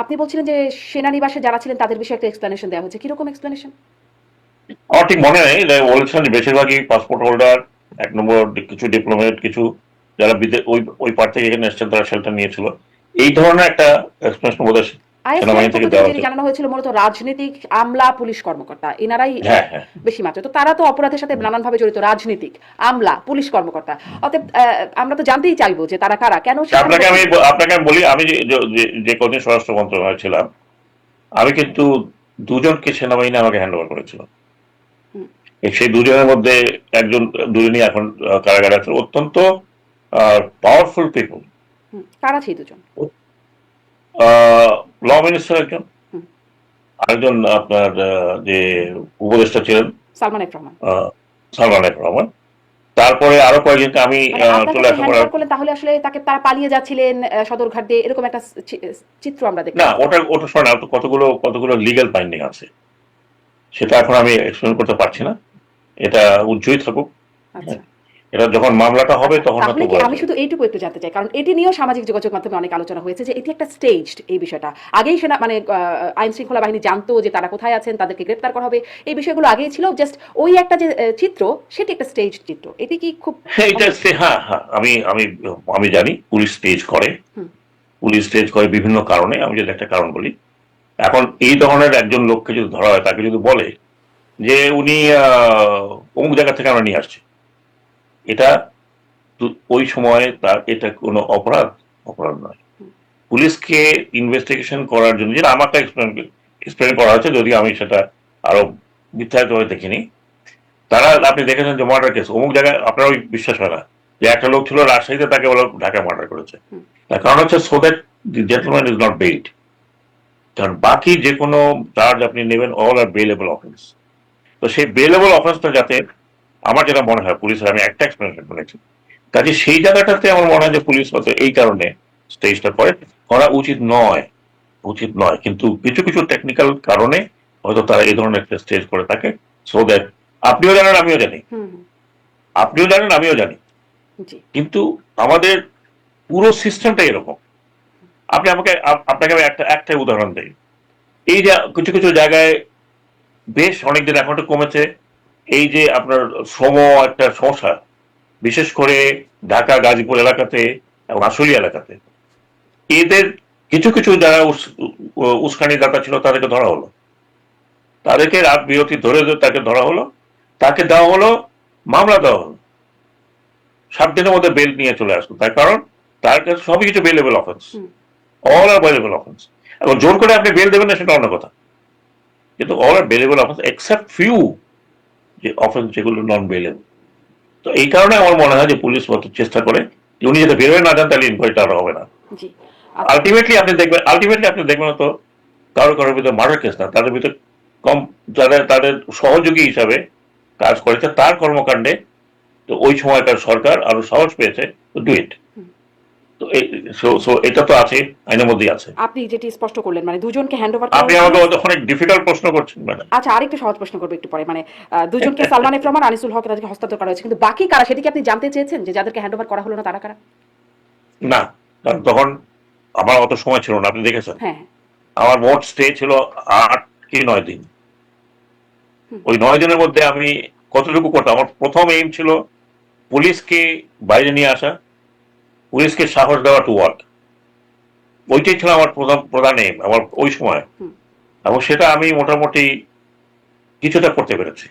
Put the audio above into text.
আপনি বলছিলেন যে সেনানিবাসে যারা ছিলেন, তাদের বিষয়ে একটা এক্সপ্লেনেশন দেওয়া হয়েছে। কীরকম এক্সপ্লেনেশন আমার ঠিক মনে নেই। বলেছেন বেশিরভাগই পাসপোর্ট হোল্ডার এক নম্বর কিছু ডিপ্লোমেট কিছু যারা ওই ওই পার থেকে এখানে এসছেন, তারা শেল্টার নিয়েছিল। এই ধরনের একটা এক্সপ্লেনেশন বোধ সেনাবাহিনী থেকে দেওয়া হচ্ছে জানানো হয়েছিল মূলত রাজনৈতিক আমলা পুলিশ কর্মকর্তা এনারাই বেশি মাত্রা। তো তারা তো অপরাধের সাথে নানানভাবে জড়িত রাজনীতিক আমলা পুলিশ কর্মকর্তা। অতএব আমরা তো জানতেই চাইব যে তারা কারা কেন আপনাকে আমি আপনাকে আমি বলি আমি যে- যে- যে- যে কদিন স্বরাষ্ট্র মন্ত্রণালয় ছিলাম আমি কিন্তু দুজনকে সেনাবাহিনী আমাকে হ্যান্ড ওভার করেছিল। সেই দুজনের মধ্যে একজন দুজনই এখন কারাগারে আছে। অত্যন্ত পাওয়ারফুল পিপল কারা সেই দুজন? ল মিনিস্টার একজন আরেকজন আপনার যে উপদেষ্টা ছিলেন সালমান রহমান। আহ, সালমান রহমান। তারপরে আরও কয়েকজনকে আমি মানে চলে over করলেন তাহলে আসলে তাকে তারা পালিয়ে যাচ্ছিলেন আহ, সদরঘাট দিয়ে এরকম একটা চিত্র আমরা দেখি না ওটা ওটা আর তো কতগুলো কতগুলো লিগ্যাল বাইন্ডিং আছে। সেটা এখন আমি এক্সপ্লেন করতে পারছি না। এটা উজ্জ্বই থাকুক। আচ্ছা। এটা যখন মামলাটা হবে তখন আমি শুধু এইটুকু একটু জানতে চাই কারণ এটি নিয়েও সামাজিক যোগাযোগ মাধ্যমে অনেক আলোচনা হয়েছে যে এটি একটা স্টেজড এই বিষয়টা। আগেই সেনা মানে আইন শৃঙ্খলা বাহিনী জানতো যে তারা কোথায় আছেন তাদেরকে গ্রেপ্তার করা হবে। এই বিষয়গুলো আগেই ছিল জাস্ট ওই একটা যে চিত্র সেটি একটা স্টেজ চিত্র। এটি কি খুব হ্যাঁ এটা হ্যাঁ হ্যাঁ আমি আমি আমি জানি পুলিশ স্টেজ করে। পুলিশ স্টেজ করে বিভিন্ন কারণে আমি যদি একটা কারণ বলি। এখন এই ধরনের একজন লোককে যদি ধরা হয় তাকে যদি বলে যে উনি আহ, অমুক জায়গা থেকে আমরা নিয়ে আসছি এটা ওই সময়ে তার এটা কোনো অপরাধ অপরাধ নয়। পুলিশকে ইনভেস্টিগেশন করার জন্য যেটা আমাকে এক্সপ্লেন এক্সপ্লেন করা হয়েছে যদি আমি সেটা আরও বিস্তারিত হয়ে দেখিনি। তারা আপনি দেখেছেন যে মার্ডার কেস অমুক জায়গায় আপনার ওই বিশ্বাস হয় না যে একটা লোক ছিল রাজশাহীতে তাকে বলে ঢাকায় মার্ডার করেছে। তার কারণ হচ্ছে so that the gentleman is not bailed কারণ বাকি যে কোনো চার্জ আপনি নেবেন অল আর বেলেবল অফেন্স তো সেই বেলেবল অফেন্সটা যাতে আমার যেটা মনে হয় পুলিশের আমি একটা এক্সপ্লেনেশন শুনেছি কাজে সেই জায়গাটাতে আমার মনে হয় যে পুলিশ হয়তো এই কারণে স্টেজটা করে। করা উচিত নয় উচিত নয়। কিন্তু কিছু কিছু টেকনিক্যাল কারণে হয়তো তারা এই ধরনের একটা স্টেজ করে থাকে। সো দ্যাট আপনিও জানেন আমিও জানি। আপনিও জানেন আমিও জানি। কিন্তু আমাদের পুরো সিস্টেমটা এরকম। আপনি আমাকে আপনাকে আমি একটা একটাই উদাহরণ দিই। এই যে কিছু কিছু জায়গায় বেশ অনেকদিন এখন একটু কমেছে এই যে আপনার শ্রম একটা সমস্যা বিশেষ করে ঢাকা গাজীপুর এলাকাতে এবং আশুলিয়া এলাকাতে এদের কিছু কিছু যারা উস্কানি দাতা ছিল তাদেরকে ধরা হলো। তাদেরকে রাত বিরতি ধরে ধরে তাকে ধরা হলো। তাকে দেওয়া হলো মামলা দেওয়া হলো। সাত দিনের মধ্যে বেল নিয়ে চলে আসলো। তার কারণ তার কাছে সবই কিছু bailable offence all are bailable offence এবং জোর করে আপনি বেল দেবেন না সেটা অন্য কথা। কিন্তু all are bailable offence except few যে অফেন্স যেগুলো নন বেলেবল তো এই কারণে আমার মনে হয় যে পুলিশ মতো চেষ্টা করে যে উনি যাতে বেরোয় না যান তাহলে ইনকোয়ারিটা আর হবে না। আলটিমেটলি আপনি দেখবেন আলটিমেটলি আপনি দেখবেন তো কারও কারোর ভিতরে মার্ডার কেস না তাদের ভিতরে কম যারা তাদের সহযোগী হিসাবে কাজ করেছে তার কর্মকাণ্ডে তো ওই সময়কার সরকার আরও সাহস পেয়েছে ডু ইট so এটা তো আছে আইনের মধ্যেই আছে। আপনি যেটি স্পষ্ট করলেন মানে দুজনকে হ্যান্ড ওভার আপনি আমাকে অনেক ডিফিকাল্ট প্রশ্ন করছেন ম্যাডাম আচ্ছা আরেকটু সহজ প্রশ্ন করব একটু পরে মানে দুজনকে সালমান এফ রহমান আনিসুল হক তাদেরকে হস্তান্তর করা হয়েছে কিন্তু বাকি কারা সেটি কি আপনি জানতে চেয়েছেন যে যাদেরকে হ্যান্ড ওভার করা হলো না তারা কারা? না কারণ তখন আমার অত সময় ছিল না আপনি দেখেছেন? হ্যাঁ হ্যাঁ। আমার মোট স্টে ছিল আট কি নয় দিন। ওই নয় দিনের মধ্যে আমি কতটুকু করতাম? আমার প্রথম এইম ছিল পুলিশকে বাইরে নিয়ে আসা পুলিশকে সাহস দেওয়া টু ওয়ার্ক ওইটাই ছিল আমার প্রধান প্রধান এম আমার ওই সময়। এবং সেটা আমি মোটামুটি কিছুটা করতে পেরেছি।